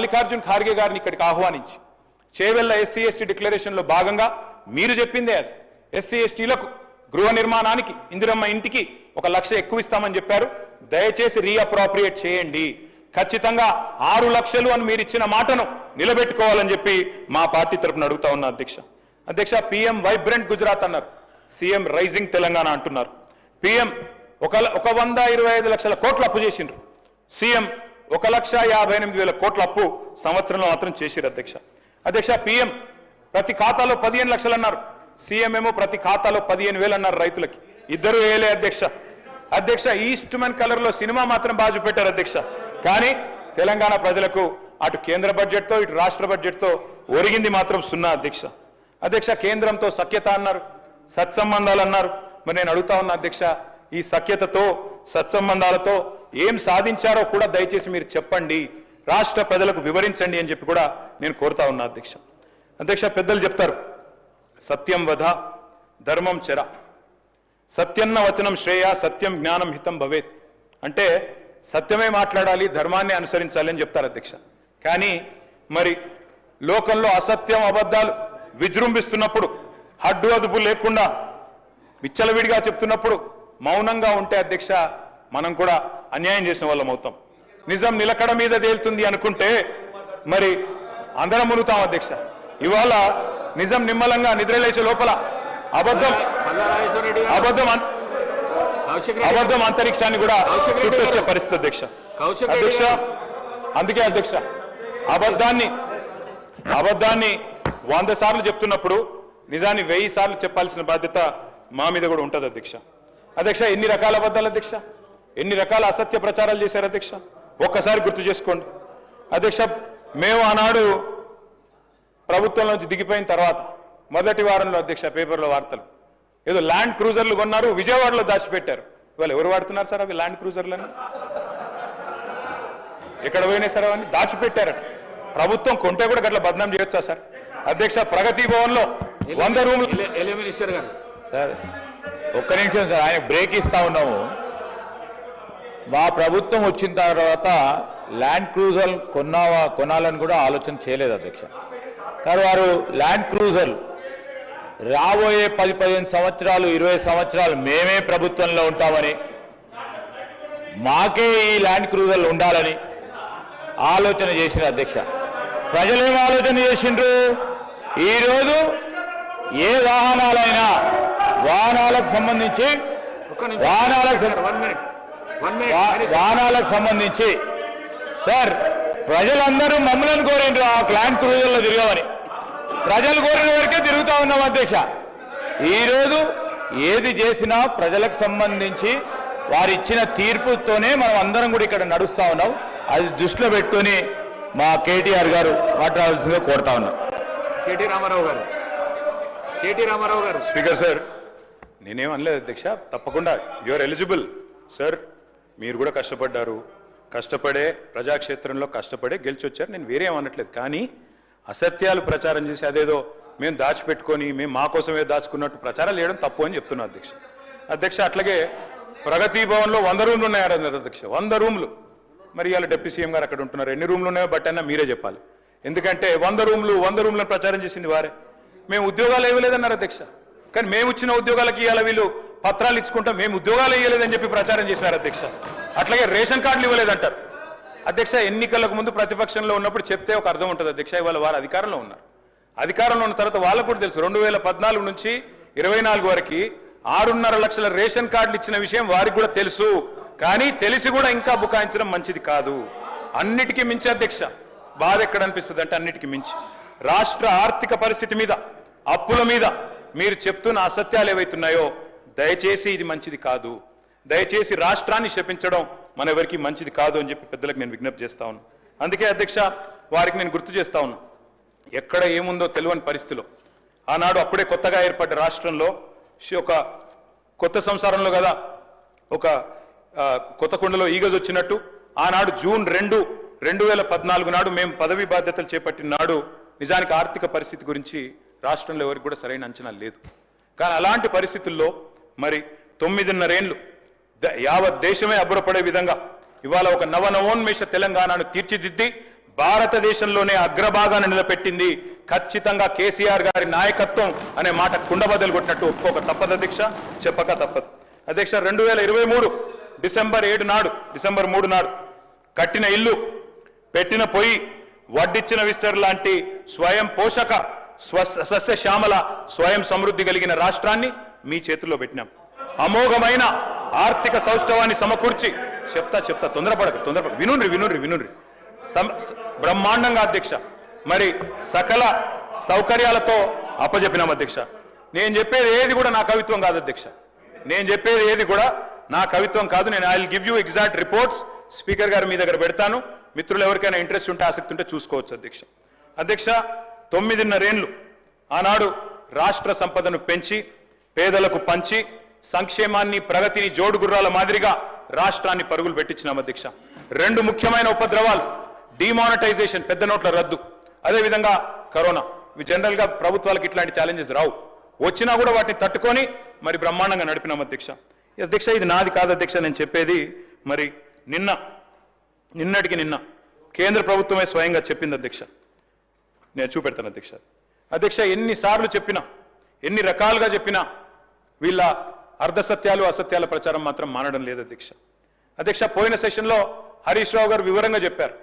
మల్లికార్జున్ ఖార్గే గారిని ఇక్కడికి ఆహ్వానించి చేవెళ్ళ ఎస్సీ ఎస్టీ డిక్లరేషన్లో భాగంగా మీరు చెప్పిందే అది. ఎస్సీ ఎస్టీలకు గృహ నిర్మాణానికి ఇందిరమ్మ ఇంటికి ఒక లక్ష ఎక్కువ ఇస్తామని చెప్పారు. దయచేసి రీఅప్రాప్రియేట్ చేయండి. ఖచ్చితంగా ఆరు లక్షలు అని మీరు ఇచ్చిన మాటను నిలబెట్టుకోవాలని చెప్పి మా పార్టీ తరపున అడుగుతా ఉన్నా అధ్యక్ష. అధ్యక్ష పిఎం వైబ్రెంట్ గుజరాత్ అన్నారు. సీఎం రైజింగ్ తెలంగాణ అంటున్నారు. పిఎం ఒక ఒక వంద ఇరవై ఐదు లక్షల కోట్ల అప్పు చేసిండ్రు. సీఎం ఒక లక్ష యాభై ఎనిమిది వేల కోట్ల అప్పు సంవత్సరంలో మాత్రం చేసిరు అధ్యక్ష. అధ్యక్ష పిఎం ప్రతి ఖాతాలో పదిహేను లక్షలు అన్నారు. సీఎం ఏమో ప్రతి ఖాతాలో పదిహేను వేలు అన్నారు రైతులకి. ఇద్దరు వేయలే అధ్యక్ష. అధ్యక్ష ఈస్ట్ మన్ కలర్లో సినిమా మాత్రం బాజు పెట్టారు అధ్యక్ష. కానీ తెలంగాణ ప్రజలకు అటు కేంద్ర బడ్జెట్తో ఇటు రాష్ట్ర బడ్జెట్తో ఒరిగింది మాత్రం సున్నా అధ్యక్ష. అధ్యక్ష కేంద్రంతో సఖ్యత అన్నారు. సత్సంబంధాలు అన్నారు. మరి నేను అడుగుతా ఉన్నా అధ్యక్ష ఈ సఖ్యతతో సత్సంబంధాలతో ఏం సాధించారో కూడా దయచేసి మీరు చెప్పండి. రాష్ట్ర ప్రజలకు వివరించండి అని చెప్పి కూడా నేను కోరుతా ఉన్నా అధ్యక్ష. అధ్యక్ష పెద్దలు చెప్తారు. సత్యం వధ ధర్మం చెర. సత్యన్న వచనం శ్రేయ సత్యం జ్ఞానం హితం భవేత్. అంటే సత్యమే మాట్లాడాలి ధర్మాన్ని అనుసరించాలి అని చెప్తారు అధ్యక్ష. కానీ మరి లోకంలో అసత్యం అబద్ధాలు విజృంభిస్తున్నప్పుడు హడ్డు అదుపు లేకుండా విచ్చలవిడిగా చెప్తున్నప్పుడు మౌనంగా ఉంటే అధ్యక్ష మనం కూడా అన్యాయం చేసిన వాళ్ళం అవుతాం. నిజం నిలకడ మీద తేలుతుంది అనుకుంటే మరి అందరం మునుగుతాం అధ్యక్ష. ఇవాళ నిజం నిమ్మలంగా నిద్రలేసే లోపల అబద్ధం అబద్ధం అబద్ధం అంతరిక్షాన్ని కూడా చుట్టొచ్చే. పరిస్థితి అధ్యక్ష. అధ్యక్ష. అందుకే అధ్యక్ష అబద్ధాన్ని అబద్ధాన్ని వంద సార్లు చెప్తున్నప్పుడు నిజాన్ని వెయ్యి సార్లు చెప్పాల్సిన బాధ్యత మా మీద కూడా ఉంటుంది అధ్యక్ష. అధ్యక్ష ఎన్ని రకాల అబద్ధాలు అధ్యక్ష? ఎన్ని రకాల అసత్య ప్రచారాలు చేశారు అధ్యక్ష? ఒక్కసారి గుర్తు చేసుకోండి. అధ్యక్ష మేము ఆనాడు ప్రభుత్వం నుంచి దిగిపోయిన తర్వాత మొదటి వారంలో అధ్యక్ష పేపర్లో వార్తలు. ఏదో ల్యాండ్ క్రూజర్లు కొన్నారు విజయవాడలో దాచిపెట్టారు. ఇవాళ ఎవరు వాడుతున్నారు సార్ అవి ల్యాండ్ క్రూజర్లని? ఎక్కడ పోయినాయి సార్ అవన్నీ? దాచిపెట్టారట. ప్రభుత్వం కొంటే కూడా గట్ల బదనాం చేయొచ్చా సార్? అధ్యక్ష ప్రగతి భవన్లో వంద రూములు మినిస్టర్ గారు. సార్ ఒక్క నిమిషం సార్ ఆయన బ్రేక్ ఇస్తా ఉన్నాము. మా ప్రభుత్వం వచ్చిన తర్వాత ల్యాండ్ క్రూజర్ కొన్నావా కొనాలని కూడా ఆలోచన చేయలేదు అధ్యక్ష. కానీ వారు ల్యాండ్ క్రూజర్ రాబోయే పది పదిహేను సంవత్సరాలు ఇరవై సంవత్సరాలు మేమే ప్రభుత్వంలో ఉంటామని మాకే ఈ ల్యాండ్ క్రూజర్లు ఉండాలని ఆలోచన చేసిన అధ్యక్ష. ప్రజలేం ఆలోచన చేసిండ్రు? ఈరోజు ఏ వాహనాలైనా వాహనాలకు సంబంధించి వాహనాలకు వాహనాలకు సంబంధించి. సార్ ప్రజలందరూ మమ్మల్ని కోరిండ్రు ఆ ల్యాండ్ క్రూజర్లో తిరగమని. ప్రజలు కోరిన వరకే తిరుగుతా ఉన్నాం అధ్యక్ష. ఈరోజు ఏది చేసినా ప్రజలకు సంబంధించి వారు ఇచ్చిన తీర్పుతోనే మనం అందరం కూడా ఇక్కడ నడుస్తా ఉన్నాం. అది దృష్టిలో పెట్టుకొని మా కేటీఆర్ గారు మాట్లాడాల్సిందిగా కోరుతా ఉన్నాం. కేటీ రామారావు గారు. కేటీ రామారావు గారు. స్పీకర్ సార్ నేనేం అనలేదు అధ్యక్ష. తప్పకుండా యువర్ ఎలిజిబుల్ సార్ మీరు కూడా కష్టపడ్డారు. కష్టపడే ప్రజాక్షేత్రంలో కష్టపడే గెలిచి వచ్చారు నేను వేరేం అనట్లేదు. కానీ అసత్యాలు ప్రచారం చేసి అదేదో మేము దాచిపెట్టుకొని మేము మా కోసమే దాచుకున్నట్టు ప్రచారాలు చేయడం తప్పు అని చెప్తున్నా అధ్యక్ష. అధ్యక్ష అట్లాగే ప్రగతి భవన్లో వంద రూమ్లు ఉన్నాయన్నారు అధ్యక్ష. వంద రూమ్లు. మరి ఇవాళ డిప్యూటీ సీఎం గారు అక్కడ ఉంటున్నారు. ఎన్ని రూమ్లు ఉన్నాయో బట్ అయినా మీరే చెప్పాలి. ఎందుకంటే వంద రూమ్లు వంద రూమ్లను ప్రచారం చేసింది వారే. మేము ఉద్యోగాలు ఇవ్వలేదన్నారు అధ్యక్ష. కానీ మేము ఇచ్చిన ఉద్యోగాలకి ఇవాళ వీళ్ళు పత్రాలు ఇచ్చుకుంటాం మేము ఉద్యోగాలు ఇవ్వలేదని చెప్పి ప్రచారం చేశారు అధ్యక్ష. అట్లాగే రేషన్ కార్డులు ఇవ్వలేదంటారు. అధ్యక్ష ఎన్నికలకు ముందు ప్రతిపక్షంలో ఉన్నప్పుడు చెప్తే ఒక అర్థం ఉంటుంది అధ్యక్ష ఇవాళ వారు అధికారంలో ఉన్నారు. అధికారంలో ఉన్న తర్వాత వాళ్ళకు కూడా తెలుసు. రెండు వేల పద్నాలుగు నుంచి ఇరవై నాలుగు వరకు ఆరున్నర లక్షల రేషన్ కార్డులు ఇచ్చిన విషయం వారికి కూడా తెలుసు. కానీ తెలిసి కూడా ఇంకా బుకాయించడం మంచిది కాదు. అన్నిటికీ మించి అధ్యక్ష బాధ ఎక్కడ అనిపిస్తుంది అంటే అన్నిటికీ మించి. రాష్ట్ర ఆర్థిక పరిస్థితి మీద అప్పుల మీద మీరు చెప్తున్న అసత్యాలు ఏవైతున్నాయో దయచేసి ఇది మంచిది కాదు. దయచేసి రాష్ట్రాన్ని శపించడం మన ఎవరికి మంచిది కాదు అని చెప్పి పెద్దలకు నేను విజ్ఞప్తి చేస్తా ఉన్నాను అందుకే అధ్యక్ష వారికి నేను గుర్తు చేస్తా ఎక్కడ ఏముందో తెలియని పరిస్థితిలో ఆనాడు అప్పుడే కొత్తగా ఏర్పడ్డ రాష్ట్రంలో ఒక కొత్త సంసారంలో కదా ఒక కొత్త కొండలో ఈగజ్ వచ్చినట్టు ఆనాడు జూన్ రెండు రెండు వేల పద్నాలుగు నాడు మేము పదవి బాధ్యతలు చేపట్టిన నాడు నిజానికి ఆర్థిక పరిస్థితి గురించి రాష్ట్రంలో ఎవరికి కూడా సరైన అంచనా లేదు. కానీ అలాంటి పరిస్థితుల్లో మరి తొమ్మిదిన్నరేండ్లు యావత్ దేశమే అబ్బురపడే విధంగా ఇవాళ ఒక నవ నవోన్మేష తెలంగాణను తీర్చిదిద్ది భారతదేశంలోనే అగ్రభాగాన్ని నిలబెట్టింది ఖచ్చితంగా కేసీఆర్ గారి నాయకత్వం అనే మాట కుండబద్దలు కొట్టినట్టు ఒక్కొక్క తప్పదు అధ్యక్ష చెప్పక తప్పదు. అధ్యక్ష రెండు వేల ఇరవై మూడు డిసెంబర్ ఏడు నాడు డిసెంబర్ మూడు నాడు కట్టిన ఇల్లు పెట్టిన పొయ్యి వడ్డిచ్చిన విస్తర్ లాంటి స్వయం పోషక స్వ సస్యశ్యామల స్వయం సమృద్ధి కలిగిన రాష్ట్రాన్ని మీ చేతుల్లో పెట్టినాం. అమోఘమైన ఆర్థిక సౌష్ఠవాన్ని సమకూర్చి చెప్తా చెప్తా తొందరపడక తొందరపడ వినుండ్రి వినుండ్రి వినుండ్రి. బ్రహ్మాండంగా అధ్యక్ష. మరి సకల సౌకర్యాలతో అప్పజెప్పినాం అధ్యక్ష. నేను చెప్పేది ఏది కూడా నా కవిత్వం కాదు అధ్యక్ష. నేను చెప్పేది ఏది కూడా నా కవిత్వం కాదు. నేను I give you exact reports speaker గారు మీ దగ్గర పెడతాను. మిత్రులు ఎవరికైనా ఇంట్రెస్ట్ ఉంటే ఆసక్తి ఉంటే చూసుకోవచ్చు అధ్యక్ష. అధ్యక్ష తొమ్మిదిన్నరేండ్లు. ఆనాడు రాష్ట్ర సంపదను పెంచి పేదలకు పంచి సంక్షేమాన్ని ప్రగతిని జోడుగుర్రాల మాదిరిగా రాష్ట్రాన్ని పరుగులు పెట్టించినాం అధ్యక్ష. రెండు ముఖ్యమైన ఉపద్రవాలు డిమానిటైజేషన్ పెద్ద నోట్ల రద్దు. అదేవిధంగా కరోనా. ఇవి జనరల్గా ప్రభుత్వాలకు ఇట్లాంటి ఛాలెంజెస్ రావు. వచ్చినా కూడా వాటిని తట్టుకొని మరి బ్రహ్మాండంగా నడిపినాం అధ్యక్ష. ఈ అధ్యక్ష ఇది నాది కాదు అధ్యక్ష నేను చెప్పేది మరి నిన్న నిన్నటికి నిన్న కేంద్ర ప్రభుత్వమే స్వయంగా చెప్పింది అధ్యక్ష. నేను చూపెడతాను అధ్యక్ష. అధ్యక్ష ఎన్నిసార్లు చెప్పినా ఎన్ని రకాలుగా చెప్పినా వీళ్ళ అర్ధసత్యాలు అసత్యాల ప్రచారం మాత్రం మానడం లేదు అధ్యక్ష. అధ్యక్ష పోయిన సెషన్లో హరీష్ రావు గారు వివరంగా చెప్పారు.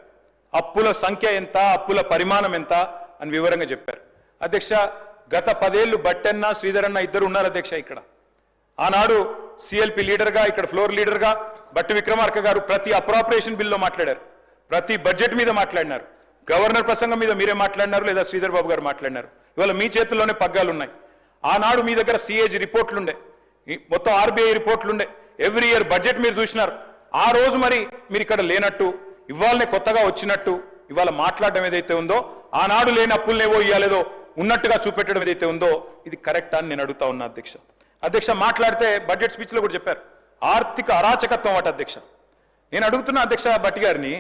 అప్పుల సంఖ్య ఎంత అప్పుల పరిమాణం ఎంత అని వివరంగా చెప్పారు. అధ్యక్ష గత పదేళ్ళు బట్టెన్న శ్రీధరన్న ఇద్దరు ఉన్నారు అధ్యక్ష ఇక్కడ. ఆనాడు సిఎల్పి లీడర్గా ఇక్కడ ఫ్లోర్ లీడర్గా బట్టి విక్రమార్క గారు ప్రతి అప్రాపరేషన్ బిల్లో మాట్లాడారు. ప్రతి బడ్జెట్ మీద మాట్లాడినారు. గవర్నర్ ప్రసంగం మీద మీరే మాట్లాడినారు లేదా శ్రీధర్ బాబు గారు మాట్లాడినారు. ఇవాళ మీ చేతుల్లోనే పగ్గాలు ఉన్నాయి ఆనాడు మీ దగ్గర సిఏజీ రిపోర్ట్లుండే. మొత్తం ఆర్బీఐ రిపోర్ట్లు ఉండే ఎవ్రీ ఇయర్ బడ్జెట్ మీరు చూసినారు. ఆ రోజు మరి మీరు ఇక్కడ లేనట్టు ఇవాళనే కొత్తగా వచ్చినట్టు ఇవాళ మాట్లాడడం ఏదైతే ఉందో ఆనాడు లేని అప్పులనేవో ఇవ్వలేదో ఉన్నట్టుగా చూపెట్టడం ఏదైతే ఉందో ఇది కరెక్ట్ అని నేను అడుగుతా ఉన్నా అధ్యక్ష. అధ్యక్ష మాట్లాడితే బడ్జెట్ స్పీచ్లో కూడా చెప్పారు. ఆర్థిక అరాచకత్వం అట అధ్యక్ష. నేను అడుగుతున్నా అధ్యక్ష భట్టి గారిని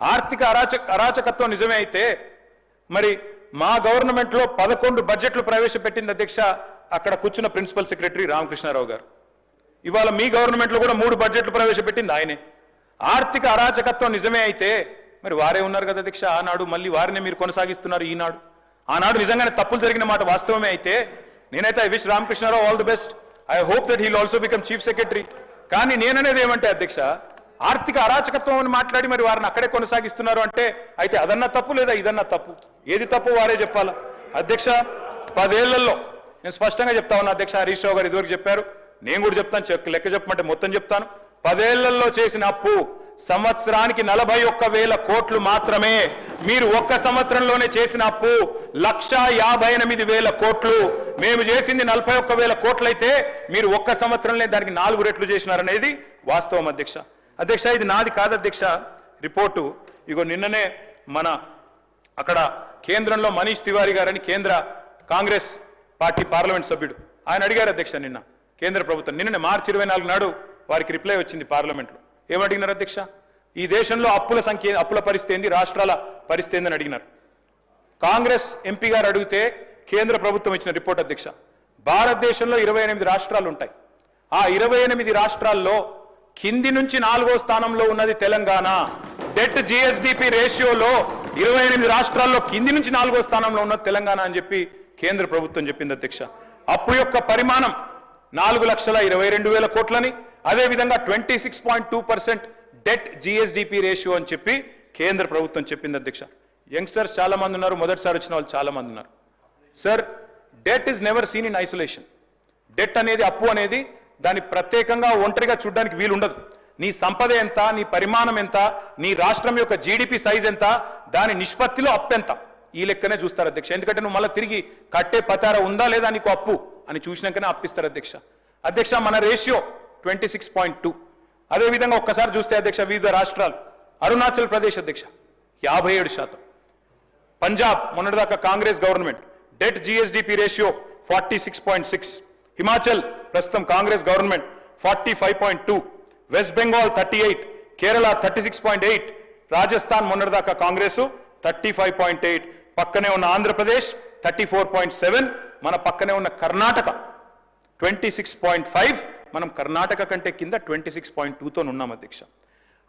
ఆర్థిక అరాచక అరాచకత్వం నిజమే అయితే మరి మా గవర్నమెంట్లో పదకొండు బడ్జెట్లు ప్రవేశపెట్టింది అధ్యక్ష అక్కడ కూర్చున్న ప్రిన్సిపల్ సెక్రటరీ రామకృష్ణారావు గారు. ఇవాళ మీ గవర్నమెంట్లో కూడా మూడు బడ్జెట్లు ప్రవేశపెట్టింది ఆయనే. ఆర్థిక అరాచకత్వం నిజమే అయితే మరి వారే ఉన్నారు కదా అధ్యక్ష ఆనాడు మళ్ళీ వారినే మీరు కొనసాగిస్తున్నారు ఈనాడు. ఆనాడు నిజంగానే తప్పులు జరిగిన మాట వాస్తవమే అయితే నేనైతే I wish Ramakrishnarao all the best I hope that he'll also become chief secretary కానీ నేననేది ఏమంటే అధ్యక్ష ఆర్థిక అరాచకత్వం అని మాట్లాడి మరి వారిని అక్కడే కొనసాగిస్తున్నారు అంటే అయితే అదన్నా తప్పు లేదా ఇదన్నా తప్పు? ఏది తప్పు వారే చెప్పాలా? అధ్యక్ష పదేళ్ళలో నేను స్పష్టంగా చెప్తా ఉన్నా అధ్యక్ష హరీష్ రావు గారు ఇదివరకు చెప్పారు. నేను కూడా చెప్తాను చెక్- లెక్క చెప్పమంటే మొత్తం చెప్తాను. పదేళ్ళలో చేసిన అప్పు సంవత్సరానికి నలభై ఒక్క వేల కోట్లు మాత్రమే. మీరు ఒక్క సంవత్సరంలోనే చేసిన అప్పు లక్ష యాభై ఎనిమిది వేల కోట్లు. మేము చేసింది నలభై ఒక్క వేల కోట్లయితే మీరు ఒక్క సంవత్సరంలో దానికి నాలుగు రెట్లు చేసినారనేది వాస్తవం అధ్యక్ష. అధ్యక్ష ఇది నాది కాదు అధ్యక్ష. రిపోర్టు. ఇగో నిన్ననే మన అక్కడ కేంద్రంలో మనీష్ తివారి గారని కేంద్ర కాంగ్రెస్ పార్టీ పార్లమెంట్ సభ్యుడు. ఆయన అడిగారు అధ్యక్ష నిన్న కేంద్ర ప్రభుత్వం. నిన్ననే మార్చి ఇరవై నాలుగు నాడు వారికి రిప్లై వచ్చింది పార్లమెంట్లో. ఏమడిగినారు అధ్యక్ష? ఈ దేశంలో అప్పుల సంఖ్య అప్పుల పరిస్థితి ఏంది రాష్ట్రాల పరిస్థితి ఏందని అడిగినారు. కాంగ్రెస్ ఎంపీ గారు అడిగితే కేంద్ర ప్రభుత్వం ఇచ్చిన రిపోర్ట్ అధ్యక్ష భారతదేశంలో ఇరవై ఎనిమిది రాష్ట్రాలు ఉంటాయి. ఆ ఇరవై ఎనిమిది రాష్ట్రాల్లో కింది నుంచి నాలుగో స్థానంలో ఉన్నది తెలంగాణ. డెట్ జిఎస్డిపి రేషియోలో ఇరవై ఎనిమిది రాష్ట్రాల్లో కింది నుంచి నాలుగో స్థానంలో ఉన్నది తెలంగాణ అని చెప్పి కేంద్ర ప్రభుత్వం చెప్పింది అధ్యక్ష. అప్పు యొక్క పరిమాణం నాలుగు లక్షల ఇరవై రెండు వేల కోట్లని అదేవిధంగా twenty six point two percent debt GSDP ratio అని చెప్పి కేంద్ర ప్రభుత్వం చెప్పింది అధ్యక్ష. యంగ్స్టర్స్ చాలా మంది ఉన్నారు మొదటిసారి వచ్చిన వాళ్ళు చాలా మంది ఉన్నారు. Sir debt is never seen in isolation. Debt అనేది అప్పు అనేది దాన్ని ప్రత్యేకంగా ఒంటరిగా చూడడానికి వీలు ఉండదు నీ సంపద ఎంత నీ పరిమాణం ఎంత నీ రాష్ట్రం యొక్క జీడిపి సైజ్ ఎంత దాని నిష్పత్తిలో అప్పు ఎంత? ఈ లెక్కనే చూస్తారు అధ్యక్ష. ఎందుకంటే నువ్వు మళ్ళీ తిరిగి కట్టే పతార ఉందా లేదా నీకు అప్పు అని చూసినాకనే అప్పిస్తారు అధ్యక్ష. అధ్యక్ష మన ratio twenty six point two అదేవిధంగా ఒక్కసారి చూస్తే అధ్యక్ష వివిధ రాష్ట్రాలు. అరుణాచల్ ప్రదేశ్ అధ్యక్ష యాభై ఏడు శాతం. పంజాబ్ మొన్నటిదాకా Congress government. Debt GSDP ratio forty six point six Himachal ప్రస్తుతం Congress government forty five point two West Bengal thirty eight Kerala thirty six point eight Rajasthan మొన్నటిదాకా Congress thirty five point eight పక్కనే ఉన్న Andhra Pradesh thirty four point seven మన పక్కనే ఉన్న Karnataka twenty six point five మనం కర్ణాటక కంటే కింద twenty six point టూతో ఉన్నాం అధ్యక్ష.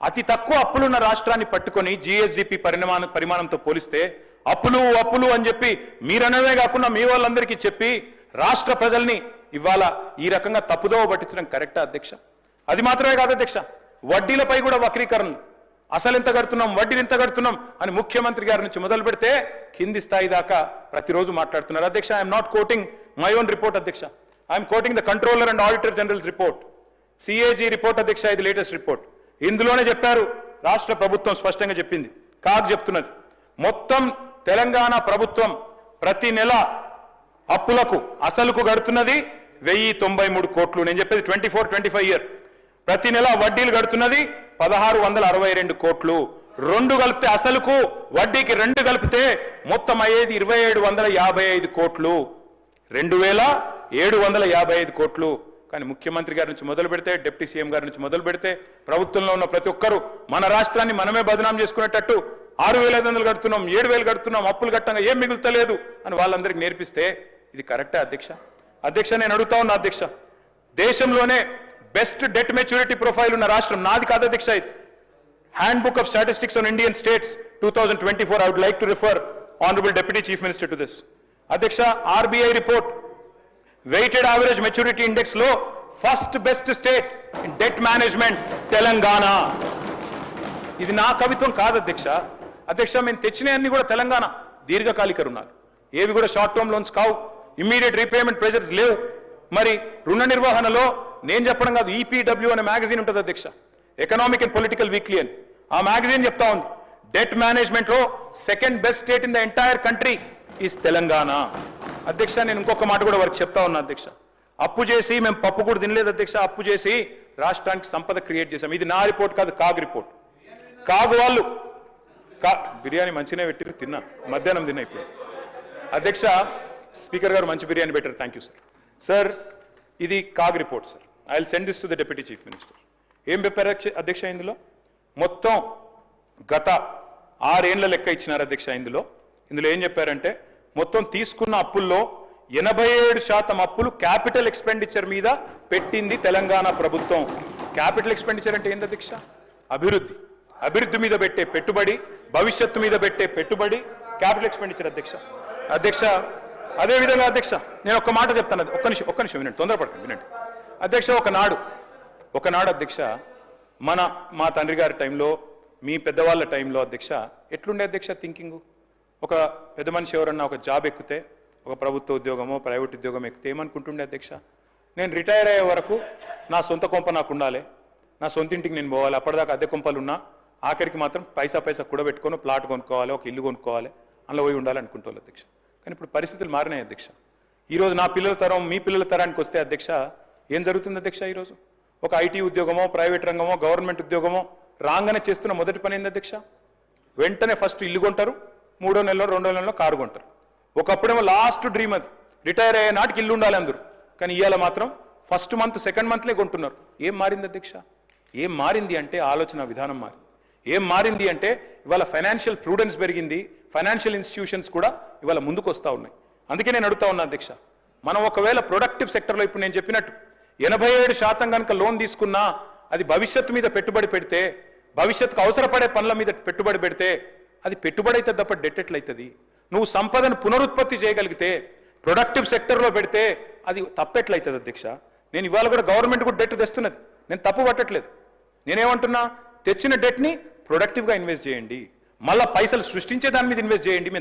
అతి తక్కువ అప్పులున్న రాష్ట్రాన్ని పట్టుకొని జిఎస్డిపి పరిమాణ పరిమాణంతో పోలిస్తే అప్పులు అప్పులు అని చెప్పి మీరనవే కాకుండా మీ వాళ్ళందరికీ చెప్పి రాష్ట్ర ప్రజల్ని ఇవాళ ఈ రకంగా తప్పుదోవ పట్టించడం కరెక్టా అధ్యక్ష? అది మాత్రమే కాదు అధ్యక్ష. వడ్డీలపై కూడా వక్రీకరణలు. అసలు ఎంత కడుతున్నాం వడ్డీలు ఎంత కడుతున్నాం అని ముఖ్యమంత్రి గారి నుంచి మొదలు పెడితే కింది స్థాయి దాకా ప్రతిరోజు మాట్లాడుతున్నారు. అధ్యక్ష I'm not quoting my own report అధ్యక్ష. I'm quoting the controller and auditor general's report CAG report అధ్యక్ష ఇది లేటెస్ట్ రిపోర్ట్ ఇందులోనే చెప్పారు రాష్ట్ర ప్రభుత్వం స్పష్టంగా చెప్పింది. కాదు చెప్తున్నది. మొత్తం తెలంగాణ ప్రభుత్వం ప్రతి నెల అప్పులకు అసలుకు గడుతున్నది వెయ్యి తొంభై మూడు కోట్లు. నేను చెప్పేది twenty four twenty five year ప్రతి నెల వడ్డీలు కడుతున్నది పదహారు వందల అరవై రెండు కోట్లు. రెండు కలిపితే అసలుకు వడ్డీకి రెండు కలిపితే మొత్తం అయ్యేది ఇరవై ఏడు వందల యాభై ఐదు కోట్లు. రెండు వేల ఏడు వందల యాభై ఐదు కోట్లు. కానీ ముఖ్యమంత్రి గారి నుంచి మొదలు పెడితే డిప్యూటీ సీఎం గారి నుంచి మొదలు పెడితే ప్రభుత్వంలో ఉన్న ప్రతి ఒక్కరూ మన రాష్ట్రాన్ని మనమే బదనాం చేసుకునేటట్టు ఆరు వేల ఐదు వందలు కడుతున్నాం ఏడు వేలు కడుతున్నాం అప్పులు కట్టంగా ఏం మిగులుతలేదు అని వాళ్ళందరికీ నేర్పిస్తే ఇది కరెక్టే అధ్యక్ష? అధ్యక్ష నేను అడుగుతా ఉన్నా అధ్యక్ష. దేశంలోనే బెస్ట్ డెట్ మెచ్యూరిటీ ప్రొఫైల్ ఉన్న రాష్ట్రం నాది కాదు అధ్యక్ష ఇది handbook of statistics on Indian states two thousand twenty four I would like to refer honourable deputy chief minister to this అధ్యక్ష RBI report weighted average maturity ఇండెక్స్లో first best state in debt management Telangana. ఇది నా కవిత్వం కాదు అధ్యక్ష. అధ్యక్ష మేము తెచ్చినవన్నీ కూడా తెలంగాణ. దీర్ఘకాలిక రుణాలు. ఏవి కూడా షార్ట్ టర్మ్ లోన్స్ కావు. ఇమ్మీడియట్ రీపేమెంట్ ప్రెజర్స్ లేవు. మరి రుణ నిర్వహణలో నేను చెప్పడం కాదు ఈపీడబ్ల్యూ అనే మ్యాగజైన్ ఉంటుంది అధ్యక్ష. ఎకనామిక్ అండ్ పొలిటికల్ వీక్లీ అని. ఆ మ్యాగజైన్ చెప్తా ఉంది. డెట్ మేనేజ్మెంట్లో second best state in the entire country is Telangana అధ్యక్ష నేను ఇంకొక మాట కూడా వారికి చెప్తా ఉన్నా అధ్యక్ష. అప్పు చేసి మేము పప్పు కూడా తినలేదు అధ్యక్ష. అప్పు చేసి రాష్ట్రానికి సంపద క్రియేట్ చేశాం. ఇది నా రిపోర్ట్ కాదు కాగ్ రిపోర్ట్. కాగు వాళ్ళు కా బిర్యానీ మంచిగానే పెట్టిరు తిన్నా. మధ్యాహ్నం తిన్నా ఇప్పుడు. అధ్యక్ష స్పీకర్ గారు మంచి బిర్యానీ పెట్టారు. థ్యాంక్ యూ సార్ సార్ ఇది CAG report sir I will send this to the deputy chief minister ఏం చెప్పారు అధ్యక్ష- ఇందులో? మొత్తం గత ఆరేండ్ల లెక్క ఇచ్చినారు అధ్యక్ష ఇందులో. ఇందులో ఏం చెప్పారంటే మొత్తం తీసుకున్న అప్పుల్లో ఎనభై ఏడు శాతం అప్పులు క్యాపిటల్ ఎక్స్పెండిచర్ మీద పెట్టింది తెలంగాణ ప్రభుత్వం. క్యాపిటల్ ఎక్స్పెండిచర్ అంటే ఏంది అధ్యక్ష? అభివృద్ధి. అభివృద్ధి మీద పెట్టే పెట్టుబడి భవిష్యత్తు మీద పెట్టే పెట్టుబడి క్యాపిటల్ ఎక్స్పెండిచర్ అధ్యక్ష. అధ్యక్ష అదే విధంగా అధ్యక్ష నేను ఒక్క మాట చెప్తాను ఒక్క నిమిషం ఒక్క నిమిషం వినండి తొందరపడకండి వినండి. అధ్యక్ష ఒకనాడు ఒకనాడు అధ్యక్ష మన మా తండ్రి గారి టైంలో మీ పెద్దవాళ్ళ టైంలో అధ్యక్ష ఎట్లుండే అధ్యక్ష థింకింగ్ ఒక పెద్ద మనిషి ఎవరన్నా ఒక జాబ్ ఎక్కితే ఒక ప్రభుత్వ ఉద్యోగమో ప్రైవేట్ ఉద్యోగం ఎక్కితే ఏమనుకుంటుండే అధ్యక్ష? నేను రిటైర్ అయ్యే వరకు నా సొంత కొంప నాకు ఉండాలి. నా సొంత ఇంటికి నేను పోవాలి. అప్పటిదాకా అద్దె కొంపలు ఉన్నా ఆఖరికి మాత్రం పైసా పైసా కూడబెట్టుకొని ప్లాట్ కొనుక్కోవాలి ఒక ఇల్లు కొనుక్కోవాలి అందులో పోయి ఉండాలి అనుకుంటోళ్ళు అధ్యక్ష. కానీ ఇప్పుడు పరిస్థితులు మారినాయి అధ్యక్ష. ఈరోజు నా పిల్లల తరం మీ పిల్లల తరానికి వస్తే అధ్యక్ష ఏం జరుగుతుంది అధ్యక్ష ఈరోజు? ఒక ఐటీ ఉద్యోగమో ప్రైవేట్ రంగమో గవర్నమెంట్ ఉద్యోగమో రాగానే చేస్తున్న మొదటి పని ఏంది అధ్యక్ష? వెంటనే ఫస్ట్ ఇల్లు కొంటారు మూడో నెలలో రెండో నెలలో కారు కొంటారు. ఒకప్పుడేమో లాస్ట్ డ్రీమ్ అది. రిటైర్ అయ్యే నాటికి ఇల్లు ఉండాలి అందరూ. కానీ ఇవాళ మాత్రం ఫస్ట్ మంత్ సెకండ్ మంత్లే కొంటున్నారు. ఏం మారింది అధ్యక్ష? ఏం మారింది అంటే ఆలోచన విధానం మారింది. ఏం మారింది అంటే ఇవాళ ఫైనాన్షియల్ ప్రూడెన్స్ పెరిగింది ఫైనాన్షియల్ ఇన్స్టిట్యూషన్స్ కూడా ఇవాళ ముందుకు వస్తూ ఉన్నాయి. అందుకే నేను అడుగుతా ఉన్నా అధ్యక్ష మనం ఒకవేళ ప్రొడక్టివ్ సెక్టర్లో ఇప్పుడు నేను చెప్పినట్టు ఎనభై ఏడు శాతం కనుక లోన్ తీసుకున్నా అది భవిష్యత్తు మీద పెట్టుబడి పెడితే భవిష్యత్తుకు అవసరపడే పనుల మీద పెట్టుబడి పెడితే అది పెట్టుబడి అయితే తప్ప డెట్ ఎట్లయితుంది? నువ్వు సంపదను పునరుత్పత్తి చేయగలిగితే ప్రొడక్టివ్ సెక్టర్లో పెడితే అది తప్పెట్లయితుంది అధ్యక్ష. నేను ఇవాళ కూడా గవర్నమెంట్ కూడా డెట్ తెస్తున్నది. నేను తప్పు పట్టట్లేదు. నేనేమంటున్నా? తెచ్చిన డెట్ని ప్రొడక్టివ్గా ఇన్వెస్ట్ చేయండి. మళ్ళీ పైసలు సృష్టించే దాని మీద ఇన్వెస్ట్ చేయండి. మేము